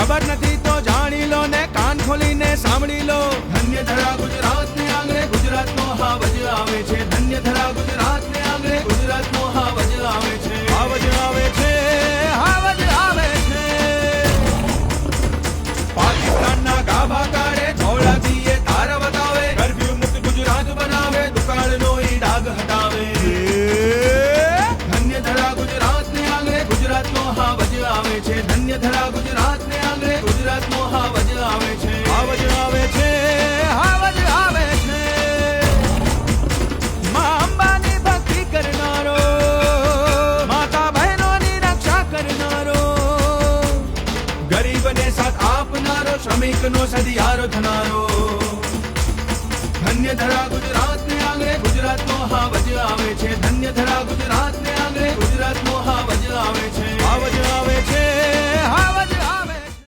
ખબર નથી તો જાણી લો ને કાન ખોલીને સાંભળી લો. ધન્ય ધરા ગુજરાત ને આંગણે ગુજરાત નો હાવજ આવે છે. ધન્ય ધરા ગુજરાત ને આંગણે ગુજરાત નો હાવજ આવે છે. હાવજ આવે છે હાવજ આવે છે. પાકિસ્તાનના ગાભા કાઢે ધોળાજીએ તાર બતાવે કરફ્યુ મુક્ત ગુજરાત બનાવે દુકાળનો ઈ ડાઘ હટાવે. ધન્ય ધરા ગુજરાત ને આંગણે ગુજરાત નો હાવજ આવે છે. ધન્ય ધરા ગુજરાત ને આપનારો શ્રમિકનો સધિયારો થનારો ધન્ય ધરા ગુજરાત ને આંગણે ગુજરાત નો હાવજ આવે છે ધન્ય ધરા